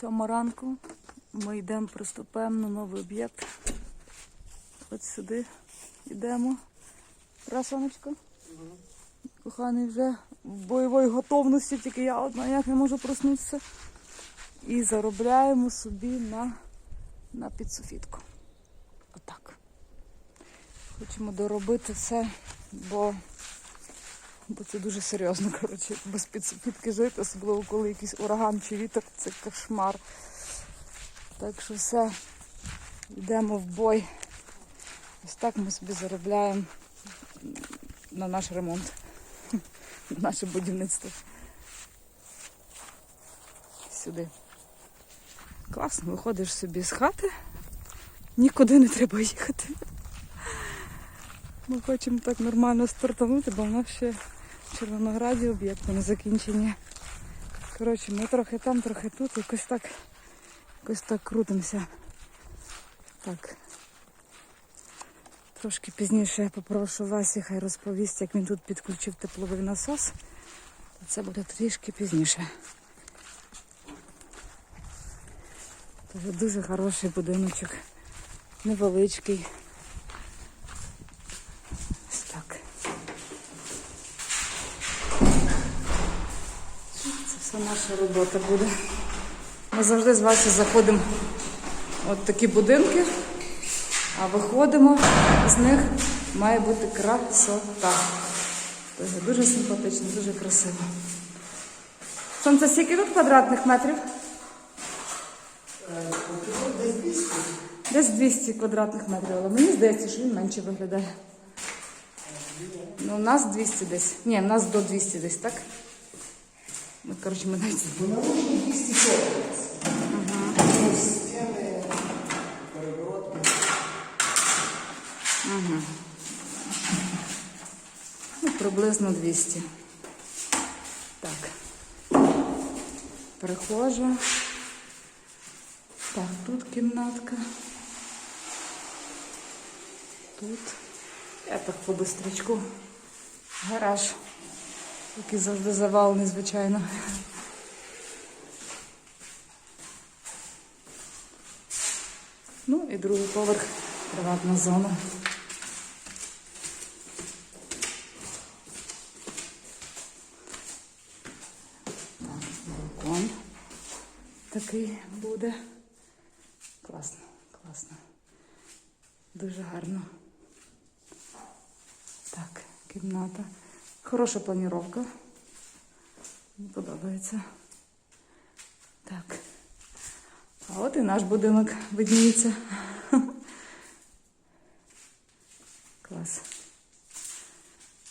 Сьома ранку. Ми йдемо, приступаємо на новий об'єкт. От сюди йдемо. Раз, сонечко? Коханий вже в бойовій готовності, тільки я одна ніяк не можу проснутися. І заробляємо собі на, на підсуфітку. Отак. Хочемо доробити все, бо, бо це дуже серйозно, коротше, без підсуфітки жити, особливо коли якийсь ураган чи вітер, це кошмар. Так що все, йдемо в бой. Ось так ми собі заробляємо на наш ремонт, на наше будівництво. Сюди. Класно, виходиш собі з хати, нікуди не треба їхати. Ми хочемо так нормально стартанути, бо в нас ще Червонограді об'єкти не закінчені. Коротше, ми трохи там, трохи тут, якось так, якось так крутимося. Так. Трошки пізніше я попрошу Васі, хай розповість, як він тут підключив тепловий насос. Це буде трішки пізніше. Дуже дуже хороший будиночок. Невеличкий. Ось так. Це все наша робота буде. Ми завжди з Васі заходимо в такі будинки, а виходимо, з них має бути красота. Дуже, дуже симпатично, дуже красиво. Сонце, скільки тут квадратних метрів? Десь 200 квадратних метрів, але мені здається, що він менше виглядає. Ну, у нас 200 десь. Ні, у нас до 200 десь, так? Ну, коротше, ми навіть. Вона може 240. Ага. Системи, перегородки. Ну, приблизно 200. Так. Перехожу. Так, тут кімнатка. Тут. Я так по бистрячку. Гараж. Який завжди завалений, звичайно. Ну і другий поверх приватна зона. Балкон такий буде. Класно, класно. Дуже гарно. Так, кімната. Хороша планіровка. Мені подобається. Так. А от і наш будинок видніється. Клас.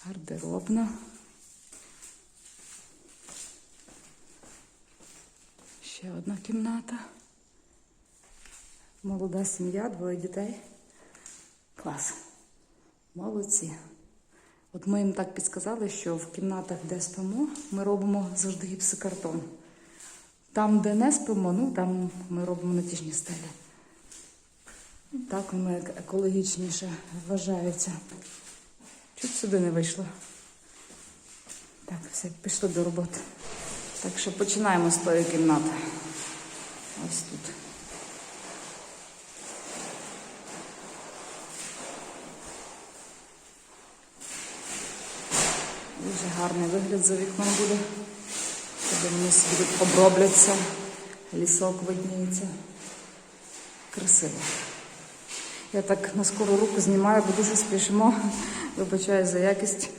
Гардеробна. Ще одна кімната. Молода сім'я, двоє дітей. Клас. Молодці. От ми їм так підсказали, що в кімнатах, де спимо, ми робимо завжди гіпсокартон. Там, де не спимо, ну там ми робимо натяжні стелі. Так воно екологічніше вважається. Чуть сюди не вийшло. Так, все, пішли до роботи. Так що починаємо з тої кімнати. Ось тут. Дуже гарний вигляд за вікном буде. Коли вони собі обробляться. Лісок видніється. Красиво. Я так на скору руку знімаю, бо дуже спішимо. Вибачаю за якість.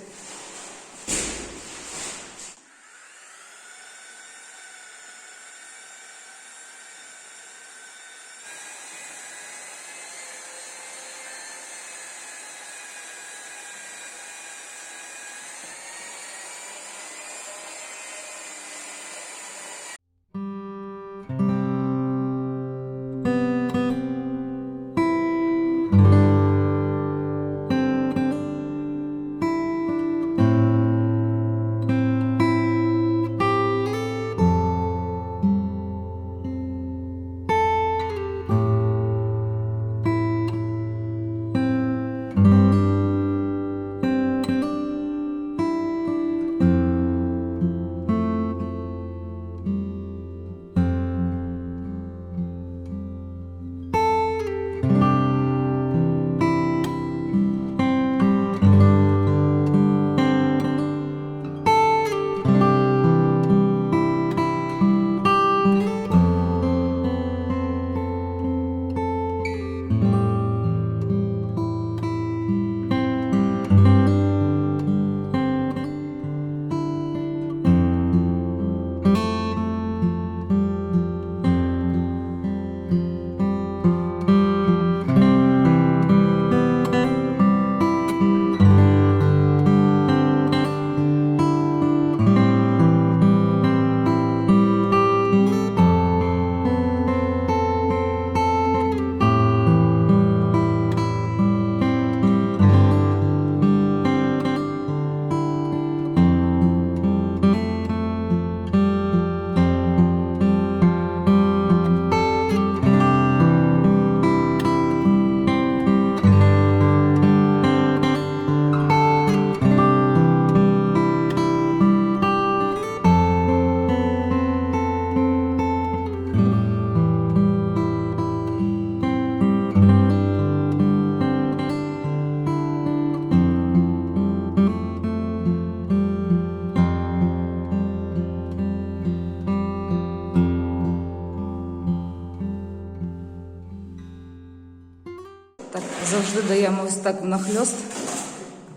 Ось так нахльост,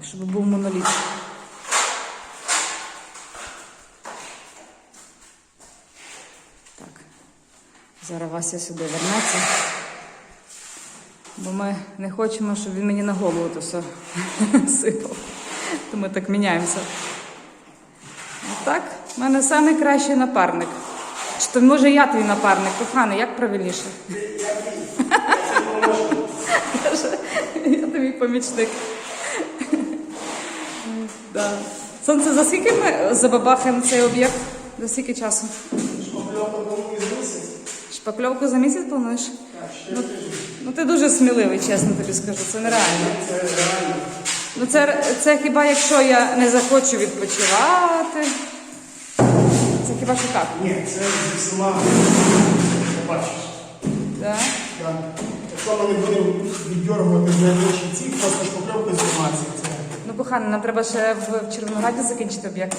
щоб був моноліт. Так. Зараз Вася сюди вернеться. Бо ми не хочемо, щоб він мені на голову то все сипав. То ми так міняємося. Отак, в мене найкращий напарник. Чи то може я твій напарник, коханий, як правильніше? Каже, Я тобі помічник. Да. Сонце, за скільки ми забабахаємо цей об'єкт? За скільки часу? Шпакльовка було із місяць. Шпакльовку за місяць плануєш? Так, ще Ну, ну ти дуже сміливий, чесно тобі скажу, це нереально. це реально. Ну це, це хіба якщо я не захочу відпочивати. Це хіба що так? Ні, це зі всіма побачиш. Да? Так. Якщо ми не будемо віддергувати з найближчі ці, просто шпакльовка знімається. Це, Ну, кохана, нам треба ще в, в Червонограді закінчити об'єкт.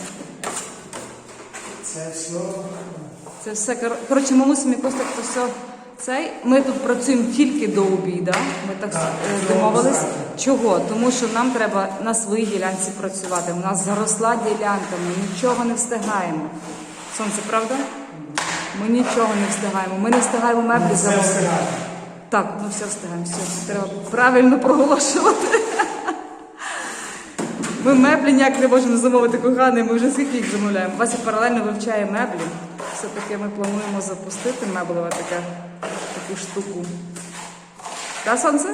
це все. Це все кор- коротше, ми мусимо якось так то все. Цей ми тут працюємо тільки до обіда. Ми так, Так, е, до домовились. обіду. Чого? Тому що нам треба на своїй ділянці працювати. У нас заросла ділянка, ми нічого не встигаємо. Сонце, правда? Ми нічого не встигаємо. Ми не встигаємо меблі встигає. Так, ми все встигаємо. Все, треба правильно проголошувати. Ми меблі ніяк не можемо замовити коханий, ми вже скільки їх замовляємо. Вася паралельно вивчає меблі. Все-таки ми плануємо запустити меблеве таке, таку штуку. Та сонце?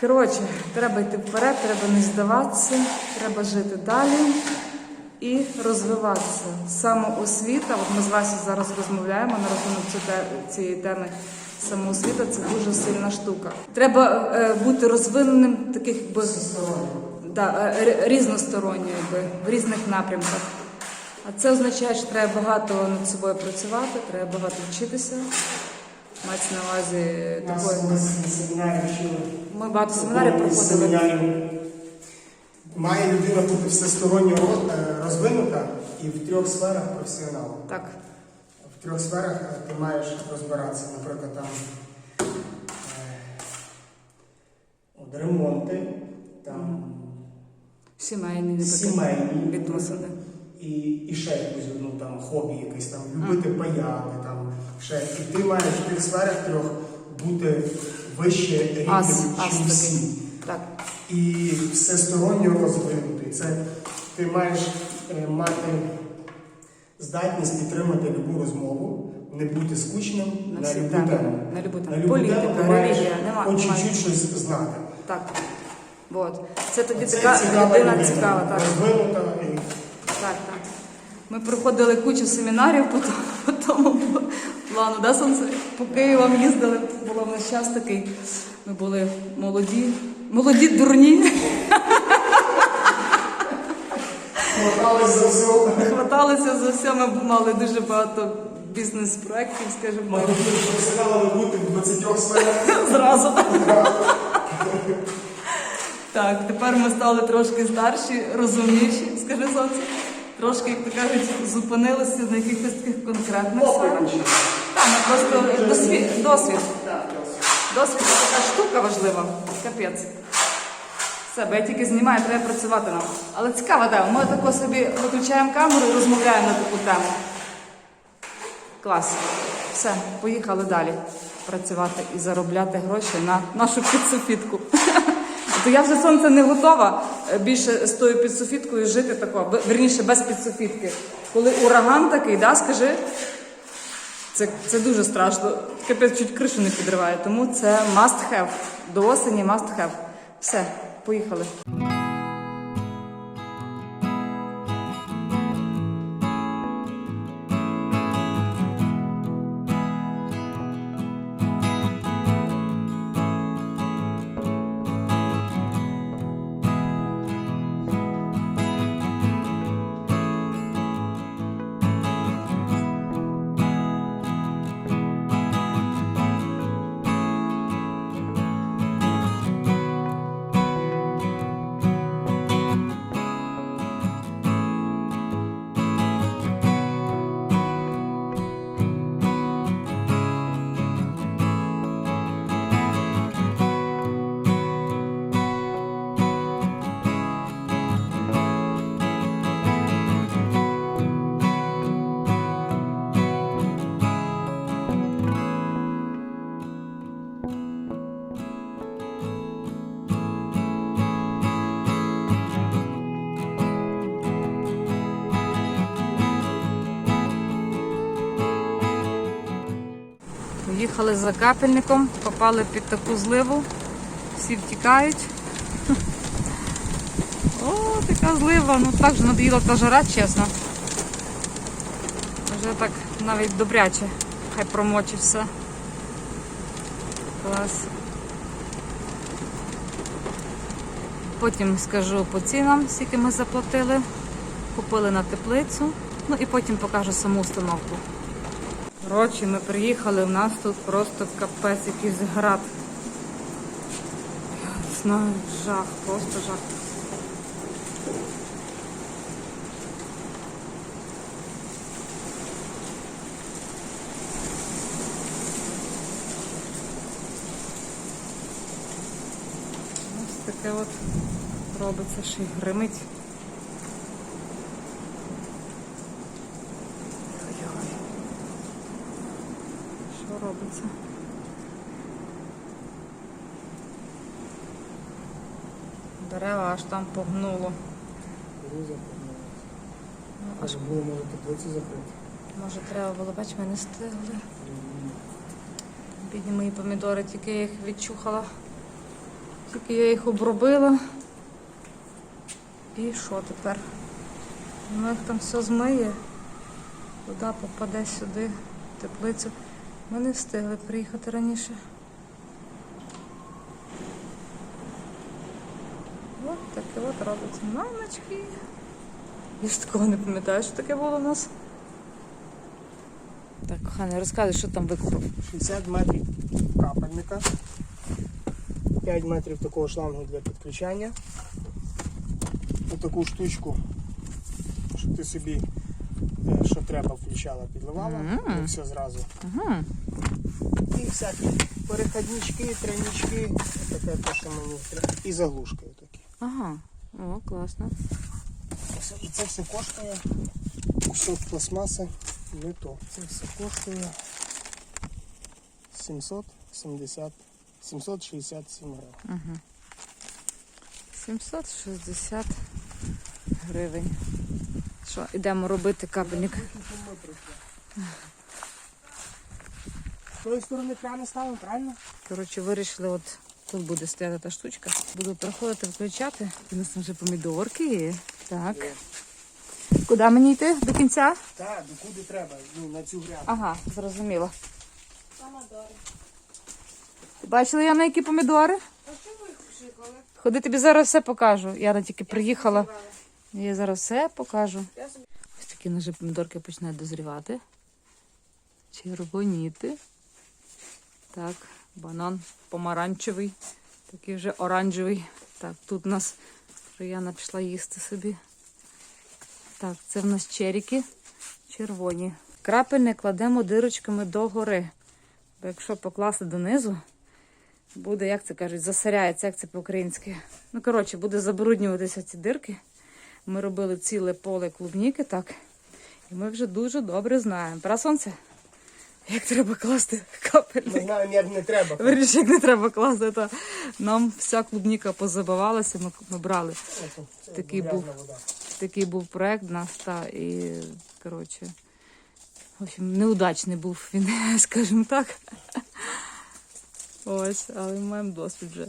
Коротше, треба йти вперед, треба не здаватися, треба жити далі і розвиватися. Самоосвіта, от ми з Васі зараз розмовляємо на рахунок цієї теми. Самоосвіта це дуже сильна штука. Треба е, бути розвиненим таких якби, да, е, різносторонньо, якби, в різних напрямках. А це означає, що треба багато над собою працювати, треба багато вчитися. Мається на увазі такої. Ми багато семінарів проходили. Має людина бути всесторонньо е, розвинута і в трьох сферах професіонал. Так. В трьох сферах е, ти маєш розбиратися, наприклад, там е, от, ремонти, там Сімейні, сімейні відносини. і, і ще якусь одну там хобі, якесь там любити паяти, там ще. І ти маєш в тих сферах трьох бути вище рівнем, ас всі. Так. І всесторонньо розвинутий. Це ти маєш е, мати здатність підтримати любу розмову, не бути скучним На на, любу тему. На любу тему. На любу Політика, тему ти маєш Хоч чуть-чуть щось знати. Так. От. Це тоді Це така людина, цікава. Так. розвинута. І... так, так. Ми проходили кучу семінарів по, тому- по тому плану, да, сонце? По Києвам їздили, було в нас час такий. Ми були молоді, молоді дурні, Хватались за все. хваталися за все, ми мали дуже багато бізнес-проєктів, скажімо Ми професіоналами бути в 20 сферах. Зразу. Так, тепер ми стали трошки старші, розумніші, скажи сонце. Трошки, як то кажуть, зупинилися на якихось таких конкретних сферах. Так, ми просто досвід. Досвід. Досвід така штука важлива. Капець. Все, бо я тільки знімаю, треба працювати нам. Але цікава тема. Ми тако собі виключаємо камеру і розмовляємо на таку тему. Клас. Все, поїхали далі працювати і заробляти гроші на нашу підсофітку. То я вже сонце не готова е, більше з тою підсофіткою жити тако, верніше без підсофітки. Коли ураган такий, да, скажи, це, це дуже страшно. Капець чуть кришу не підриває. Тому це must have. До осені must have. Все, поїхали. Їхали за капельником, попали під таку зливу, всі втікають. О, така злива, ну так же надоїла та жара, чесно. Вже так навіть добряче, хай промочить все. Клас. Потім скажу по цінам, скільки ми заплатили. Купили на теплицю, ну і потім покажу саму установку. Коротше, ми приїхали, у нас тут просто капець якийсь град. Я знаю, жах, просто жах. Ось таке от робиться, ще й гримить. Ой-ой. Що робиться? Там погнуло. Ну, аж, Аж було може теплицю закрити. може треба було, бач, ми не стигли. Бідні мої помідори, тільки я їх відчухала. Тільки я їх обробила. І що тепер? Воно їх там все змиє. Вода попаде сюди, в теплицю. Ми не встигли приїхати раніше. От таке от робиться. Мамочки. Я ж такого не пам'ятаю, що таке було у нас. Так, коханий, розказуй, що там викупив. 60 метрів капельника, 5 метрів такого шлангу для підключання. Таку штучку, щоб ти собі, е, що треба, включала, підливала, Мгм. і все зразу. Угу. І всякі переходнички, тройнички, таке те, що мені треба. І заглушки. Ага. О, класно. І це все коштує. Кусок пластмаси, не то. Це все коштує 770, 767 гривень. Угу. 760 гривень. Що, ідемо робити капельник. З тої сторони крани ставимо, правильно? Коротше, вирішили, от тут буде стояти та штучка. Буду приходити включати. У нас вже помідорки є. Так. Куди мені йти? До кінця? Так, докуди треба, ну, на цю грядку. Ага, зрозуміло. Ти бачила я на які помідори? Ходи, тобі зараз все покажу. Яна тільки приїхала. Я зараз все покажу. Ось такі наші помідорки починають дозрівати. Червоніти. Так, банан помаранчевий, такий вже оранжевий. Так, тут у нас вже Яна пішла їсти собі. Так, це в нас черіки червоні. Крапельник кладемо дирочками догори. Бо якщо покласти донизу, буде, як це кажуть, засоряється, як це по-українськи. Ну, коротше, буде забруднюватися ці дирки. Ми робили ціле поле клубніки, так. І ми вже дуже добре знаємо. Пора сонце, як треба класти Ми капельник. знаємо, як не треба. Вирішив, як не треба класти, то нам вся клубніка позабивалася, ми, ми брали. Це Такий був. Такий був проект у нас, та, і, коротше, в общем, неудачний був він, скажімо так. Ось, але ми маємо досвід вже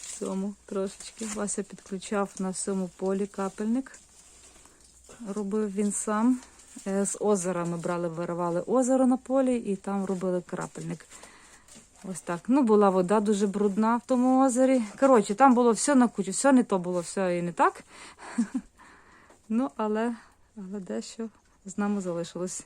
в цьому трошечки. Вася підключав на всьому полі капельник. Робив він сам. Е, З озера ми брали, виривали озеро на полі і там робили крапельник. Ось так. Ну, була вода дуже брудна в тому озері. Коротше, там було все на кучу, все не то було, все і не так. Ну, але, але дещо з нами залишилось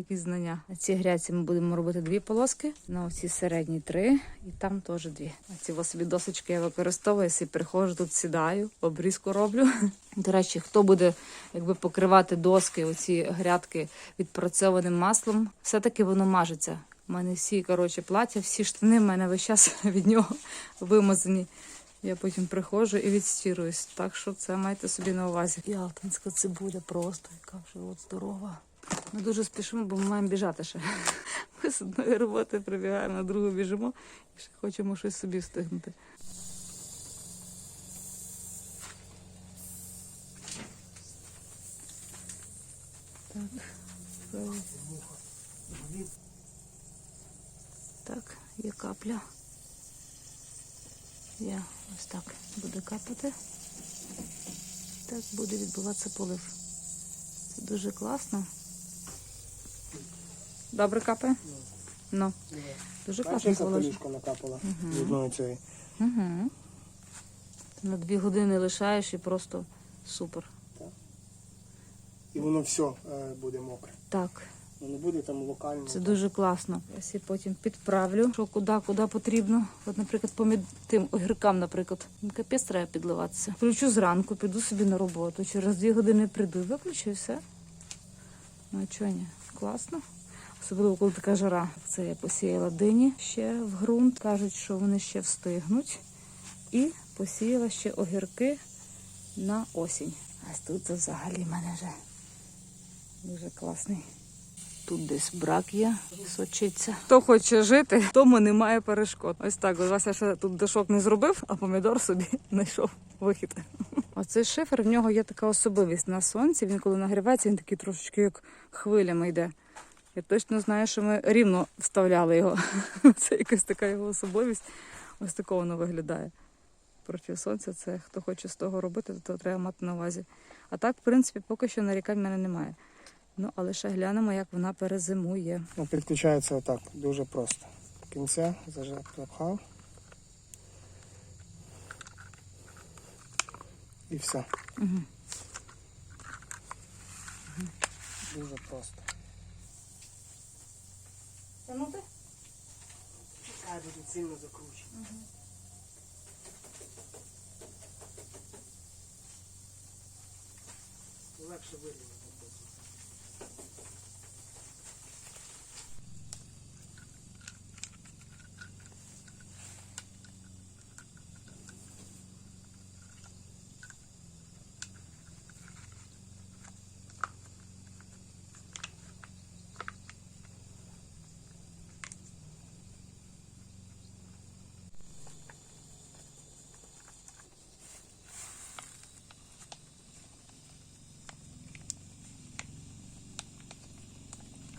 якісь знання. На цій гряці ми будемо робити дві полоски, на оцій середній три, і там теж дві. А ці собі досочки я використовую, якщо приходжу тут, сідаю, обрізку роблю. До речі, хто буде якби покривати доски, оці грядки відпрацьованим маслом, все-таки воно мажеться. У мене всі коротше, плаття, всі штани в мене весь час від нього вимазані. Я потім приходжу і відстіруюсь. Так що це майте собі на увазі. Ялтинська цибуля просто, яка вже от здорова. Ми дуже спішимо, бо ми маємо біжати ще. Ми з одної роботи прибігаємо, на другу біжимо і ще хочемо щось собі встигнути. Так. Так, є капля. Я ось так буде капати. Так буде відбуватися полив. Це дуже класно. Добре капає? Ну. Дуже яка положено. накапала з одної цієї. Угу. Ти на дві години лишаєш і просто супер. І воно все е, буде мокре. Так, Воно буде там локально. це дуже класно. Я всі потім підправлю, що куди, куди потрібно. От, наприклад, помід тим огіркам, наприклад. Ну, Капець треба підливатися. Включу зранку, піду собі на роботу. Через дві години прийду, виключу і все. Ну а чого ні? Класно. Особливо, коли така жара. Це я посіяла дині ще в ґрунт. Кажуть, що вони ще встигнуть. І посіяла ще огірки на осінь. А тут взагалі в мене вже дуже класний. Тут десь брак є, сочиться. Хто хоче жити, тому немає перешкод. Ось так. Вася ще тут дошок не зробив, а помідор собі знайшов вихід. Оцей шифер, в нього є така особливість на сонці. Він коли нагрівається, він такий трошечки як хвилями йде. Я точно знаю, що ми рівно вставляли його. Це якась така його особливість. Ось такого воно виглядає. Проти сонця, це хто хоче з того робити, то треба мати на увазі. А так, в принципі, поки що нарікань в мене немає. Ну, але ще глянемо, як вона перезимує. Ну, підключається отак, дуже просто. Кінця запхав. І все. Угу. Дуже просто. Тянути? Хай буде сильно закручено. Легше вирівняти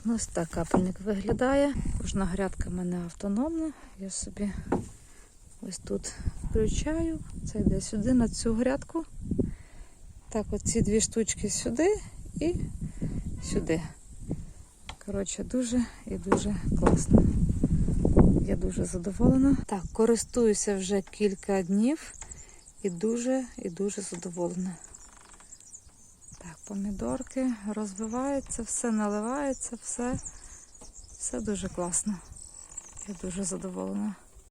Ось так капельник виглядає. Кожна грядка в мене автономна. Я собі ось тут включаю. Це йде сюди, на цю грядку. Так, от ці дві штучки сюди і сюди. Коротше, дуже і дуже класно. Я дуже задоволена. Так, користуюся вже кілька днів і дуже і дуже задоволена. Помідорки розвиваються, все наливається, все, все дуже класно. Я дуже задоволена.